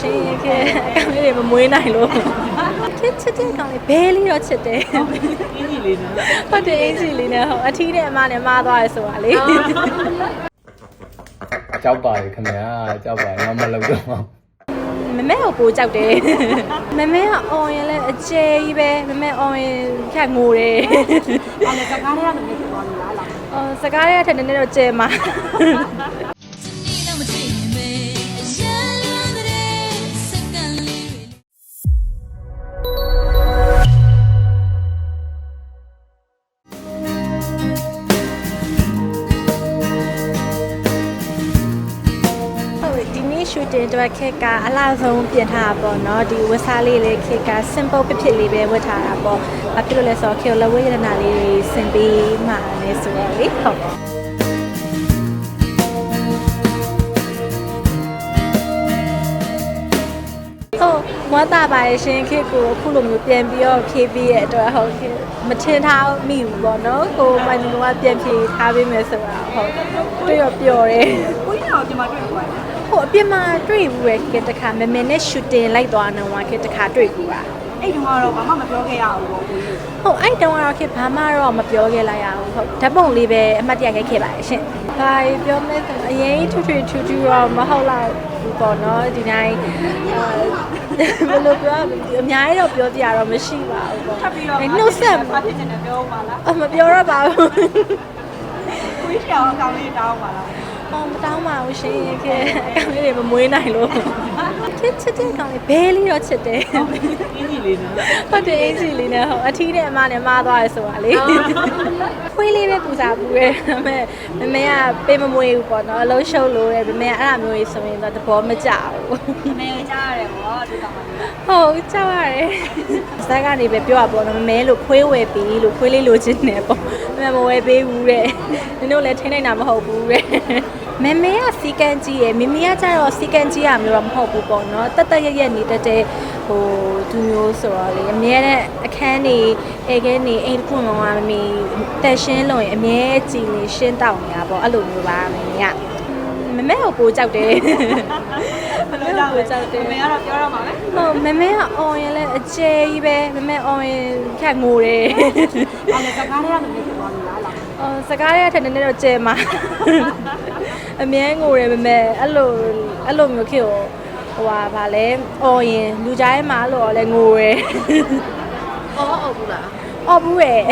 ရှင်ရင်ခေအကောင်လေးတွေမမွေးနိုင်လို့ချစ်ချစ်တဲ့ကောင်လေးဘဲလေးတော့ချစ်တယ်အင်းကြီးလေးနော်ဟုတ်တယ်အင်ဂျီလေးနဲ့ဟုတ်အထီးနဲ့အမနဲ့မားသွားရဆိုတာလေကြောက်ပါရခင်ဗျာကြောက်ပါရမမလုပ်တော့ပါမမဲကိုပိုကြောက်တယ်မမဲကအော်ရင်လည်းအကျယ်ကြီးပဲမမဲအော်ရင်ဖြတ်ငိုတယ်အဲ့ဒါစကားလေးကနေဖြစ်သွားလို့လားလားအော်စကားရတဲ့နည်းနည်းတော့ကျယ်မှာ ဒီနေ့ shooting အတွက်ခက်ကအလားဆုံးပြင်ထားတာပေါ့နော်ဒီဝတ်စားလေးလေးခက်က simple ဖြစ်ဖြစ်လေးပဲဝတ်ထားတာပေါ့ဘာဖြစ်လို့လဲဆိုတော့ခေလဝေးရတနာလေးတွေစင်ပေးမှလည်းဆိုတော့လေဟုတ်ဟုတ်ဝမ်းသာပါရဲ့ရှင်ခေတ်ကိုအခုလိုမျိုးပြန်ပြီးတော့ဖြည့်ပြီးရဲ့အတွက်ဟုတ်ခေတ်မထင်ထားမိဘူးပေါ့နော်ကိုမိုင်းကပြန်ဖြည့်ထားပေးမယ်ဆိုတာဟုတ်တွေ့ရပျော်တယ်ကိုကြီးတော့ဒီမှာတွေ့သွားတယ် ဟိုအပြင်မှာတွေ့ဘူးရဲ့ကတခါမမနဲ့ shooting လိုက်သွားနေမှာကတခါတွေ့ဘူးอ่ะအဲ့ဒီကတော့ဘာမှမပြောခဲ့ရဘူးပေါ့ကိုကြီးဟုတ်အဲ့တုန်းကတော့ခေဘာမှတော့မပြောခဲ့လိုက်ရဘူးဟုတ်ဓာတ်ပုံလေးပဲအမှတ်တရခဲ့ခဲ့ပါရဲ့ရှင်။ဘာပြောမလဲဆိုအရင်ထူထူထူထူတော့မဟုတ်လောက်ဘူးပေါ့နော်ဒီတိုင်းအဲဘယ်လိုပြောအများကြီးတော့ပြောပြရတော့မရှိပါဘူးပေါ့ထပ်ပြီးတော့အဲ့နှုတ်ဆက်ဘာဖြစ်နေလဲပြောပါလားအမပြောတော့ပါဘူးကိုကြီးကတော့အကောင်လေးတောင်းပါလား အော်မတောင်းပါဘူးရှင်ခေအကောင်လေးတွေမမွေးနိုင်လို့ချစ်ချစ်တဲ့ကောင်လေးဘဲလေးတော့ချစ်တယ်အင်းကြီးလေးနော်ဟုတ်တယ်အင်ဂျီလေးနဲ့ဟုတ်အထီးနဲ့အမနဲ့မားသွားရဆိုတာလေခွေးလေးပဲပူစားပူရဲဒါပေမဲ့မမေကပေးမမွေးဘူးပေါ့နော်အလုံးရှုပ်လို့ရဲမမေကအဲ့လိုမျိုးကြီးဆိုရင်တော့သဘောမကျဘူးမင်းကြားရတယ်ပေါ့ဒီကောင်မလေးဟုတ်ကြောက်ရတယ်ဇက်ကနေပဲပြောရပေါ့နော်မမဲလို့ခွေးဝယ်ပြီးလို့ခွေးလေးလိုချင်တယ်ပေါ့မမဲမဝယ်ပေးဘူးတဲ့နင်တို့လည်းထိနိုင်တာမဟုတ်ဘူးတဲ့ မမေကစီကန်ကြီးရယ်မမီကကျတော့စီကန်ကြီးရမျိုးတော့မဟုတ်ဘူးပေါ့နော်တက်တက်ရက်ရက်နေတတ်တဲ့ဟိုသူမျိုးဆိုတော့လေအမြဲတမ်းအခန်းနေအဲခဲနေအိမ်တစ်ခုလုံးကမမီတက်ရှင်းလို့ရင်အမြဲကြည်နေရှင်းတောက်နေတာပေါ့အဲ့လိုမျိုးပါမမေကမမဲကိုပိုကြောက်တယ်ဘယ်လိုကြောက်လဲမင်းကတော့ပြောရမှာပဲဟုတ်မမဲကအော်ရင်လည်းအကျယ်ကြီးပဲမမဲအော်ရင်ဖြတ်ငိုတယ်အဲ့ဒါစကားလေးကနေဖြစ်သွားလို့လားလားအော်စကားရတဲ့နည်းနည်းတော့ကျယ်မှာ အမြဲငိုတယ်မမဲအဲ့လိုအဲ့လိုမျိုးခေကိုဟိုဟာဗာလဲအော်ရင်လူကြားထဲမှာအဲ့လိုလည်းငိုတယ်အော်ဟုတ်ဘူးလားအော်ဘူးရဲ့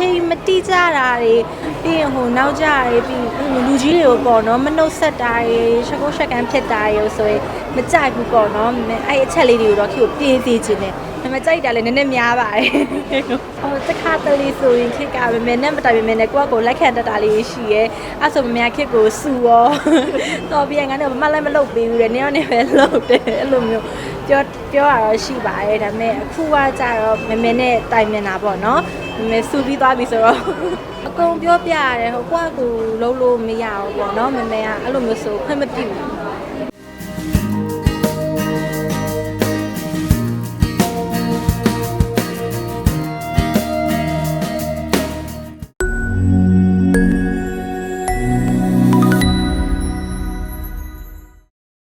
ချိန်မတိကြတာတွေပြီးရင်ဟိုနောက်ကြတာတွေပြီးရင်လူကြီးတွေကိုပေါ့နော်မနှုတ်ဆက်တာတွေရှက်ကိုရှက်ကန်ဖြစ်တာတွေဆိုရင်မကြိုက်ဘူးပေါ့နော်မအဲ့အချက်လေးတွေကိုတော့ခေကိုပြေးသေးခြင်းနဲ့ဒါပေမဲ့ကြိုက်တာလည်းနည်းနည်းများပါတယ်ဟိုတခါတလေဆိုရင်ခေကပဲမနဲ့မတိုင်ပဲနဲ့ကိုယ့်ကိုလက်ခံတတ်တာလေးရှိရဲအဲ့ဆိုမမခေကိုစူရောတော့ပြန်ကနေမမလည်းမလုပ်ပေးဘူးတဲ့နေရာနေပဲလုပ်တယ်အဲ့လိုမျိုးပြောပြောရတော့ရှိပါတယ်ဒါပေမဲ့အခုကကြတော့မမေနဲ့တိုင်မြင်တာပေါ့နော် မမေစူပြီးသွားပြီဆိုတော့အကုန်ပြောပြရတယ်ဟိုကိုကကိုလုံးလို့မရဘူးပေါ့နော်မမေကအဲ့လိုမျိုးဆိုခွင့်မပြုဘူး